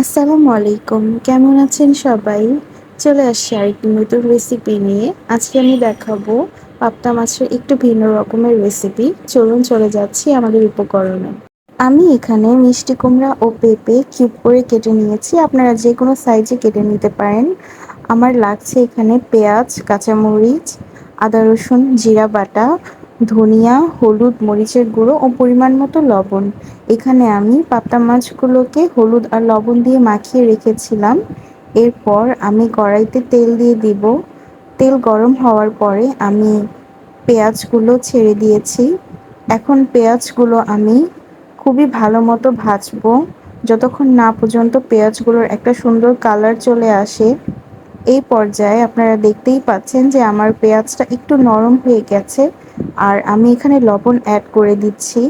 আসসালামু আলাইকুম। কেমন আছেন সবাই? চলে আসছি আরেকটি নতুন রেসিপি নিয়ে। আজকে আমি দেখাবো পাপ্তা মাছের একটু ভিন্ন রকমের রেসিপি চলুন চলে যাচ্ছি আমাদের উপকরণে। আমি এখানে মিষ্টি কুমড়া ও পেঁপে কিউব করে কেটে নিয়েছি। আপনারা যে কোনো সাইজে কেটে নিতে পারেন। আমার লাগছে এখানে পেঁয়াজ, কাঁচামরিচ, আদা রসুন, জিরা বাটা ধনিয়া, হলুদ, মরিচের গুঁড়ো ও পরিমাণ মতো লবণ। এখানে আমি পাবদা মাছগুলোকে হলুদ আর লবণ দিয়ে মাখিয়ে রেখেছিলাম। এরপর আমি কড়াইতে তেল দিয়ে দিব। তেল গরম হওয়ার পরে আমি পেঁয়াজগুলো ছেড়ে দিয়েছি। এখন পেঁয়াজগুলো আমি খুবই ভালো মতো ভাজবো। যতক্ষণ না পর্যন্ত পেঁয়াজগুলোর একটা সুন্দর কালার চলে আসে, এই পর্যায়ে আপনারা দেখতেই পাচ্ছেন যে আমার পেঁয়াজটা একটু নরম হয়ে গেছে। আর আমি এখানে লবণ অ্যাড করে দিচ্ছি।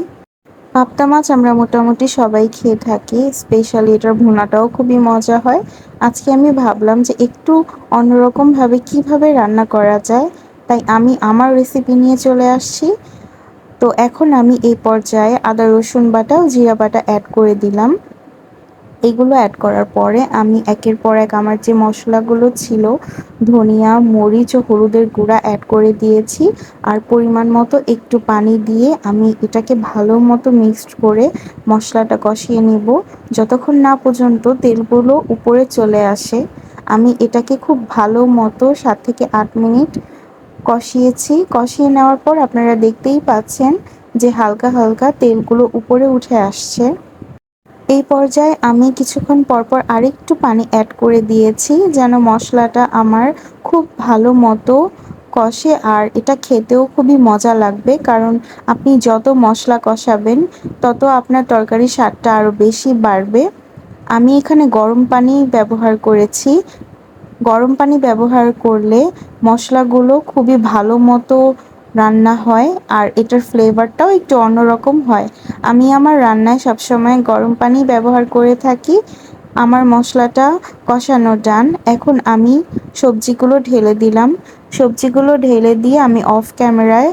পাবদা মাছ আমরা মোটামুটি সবাই খেয়ে থাকি স্পেশালি এটার ভুনাটাও খুবই মজা হয়। আজকে আমি ভাবলাম যে একটু অন্যরকমভাবে কীভাবে রান্না করা যায়, তাই আমি আমার রেসিপি নিয়ে চলে আসছি। তো এখন আমি এই পর্যায়ে আদা রসুন বাটা, জিরা বাটা অ্যাড করে দিলাম। এগুলো অ্যাড করার পরে আমি একের পর এক আমার যে মশলাগুলো ছিল, ধনিয়া, মরিচ ও হলুদের গুঁড়া অ্যাড করে দিয়েছি। আর পরিমাণ মতো একটু পানি দিয়ে আমি এটাকে ভালো মতো মিক্সড করে মশলাটা কষিয়ে নিব। যতক্ষণ না পর্যন্ত তেলগুলো উপরে চলে আসে, আমি এটাকে খুব ভালো মতো সাত থেকে আট মিনিট কষিয়েছি। কষিয়ে নেওয়ার পর আপনারা দেখতেই পাচ্ছেন যে হালকা হালকা তেলগুলো উপরে উঠে আসছে। এই পর্যায়ে আমি কিছুক্ষণ পরপর আরেকটু পানি অ্যাড করে দিয়েছি যেন মশলাটা আমার খুব ভালো মতো কষে আর এটা খেতেও খুবই মজা লাগবে। কারণ আপনি যত মশলা কষাবেন, তত আপনার তরকারির স্বাদটা আরও বেশি বাড়বে। আমি এখানে গরম পানি ব্যবহার করেছি। গরম পানি ব্যবহার করলে মশলাগুলো খুবই ভালো মতো রান্না হয় আর এটার ফ্লেভারটাও একটু অন্যরকম হয়। আমি আমার রান্নায় সবসময় গরম পানি ব্যবহার করে থাকি। আমার মশলাটা কষানো ডান। এখন আমি সবজিগুলো ঢেলে দিলাম। সবজিগুলো ঢেলে দিয়ে আমি অফ ক্যামেরায়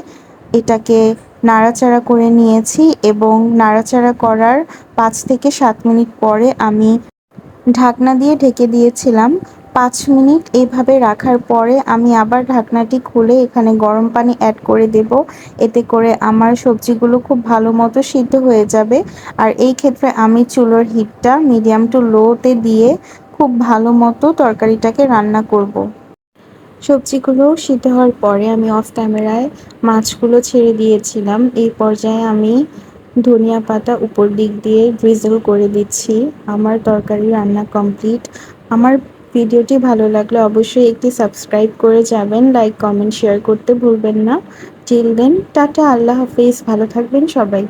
এটাকে নাড়াচাড়া করে নিয়েছি এবং নাড়াচাড়া করার পাঁচ থেকে সাত মিনিট পরে আমি ঢাকনা দিয়ে ঢেকে দিয়েছিলাম। পাঁচ মিনিট এইভাবে রাখার পরে আমি আবার ঢাকনাটি খুলে এখানে গরম পানি অ্যাড করে দেব। এতে করে আমার সবজিগুলো খুব ভালো মতো সিদ্ধ হয়ে যাবে। আর এই ক্ষেত্রে আমি চুলোর হিটটা মিডিয়াম টু লোতে দিয়ে খুব ভালো মতো তরকারিটাকে রান্না করব। সবজিগুলো সিদ্ধ হওয়ার পরে আমি অফ ক্যামেরায় মাছগুলো ছেড়ে দিয়েছিলাম। এই পর্যায়ে আমি ধনিয়া পাতা উপর দিক দিয়ে ড্রিজল করে দিচ্ছি। আমার তরকারি রান্না কমপ্লিট আমার ভিডিওটি ভালো লাগলে অবশ্যই একটি সাবস্ক্রাইব করে যাবেন, লাইক, কমেন্ট, শেয়ার করতে ভুলবেন না। টিল দেন, টাটা, আল্লাহ হাফিজ, ভালো থাকবেন সবাই।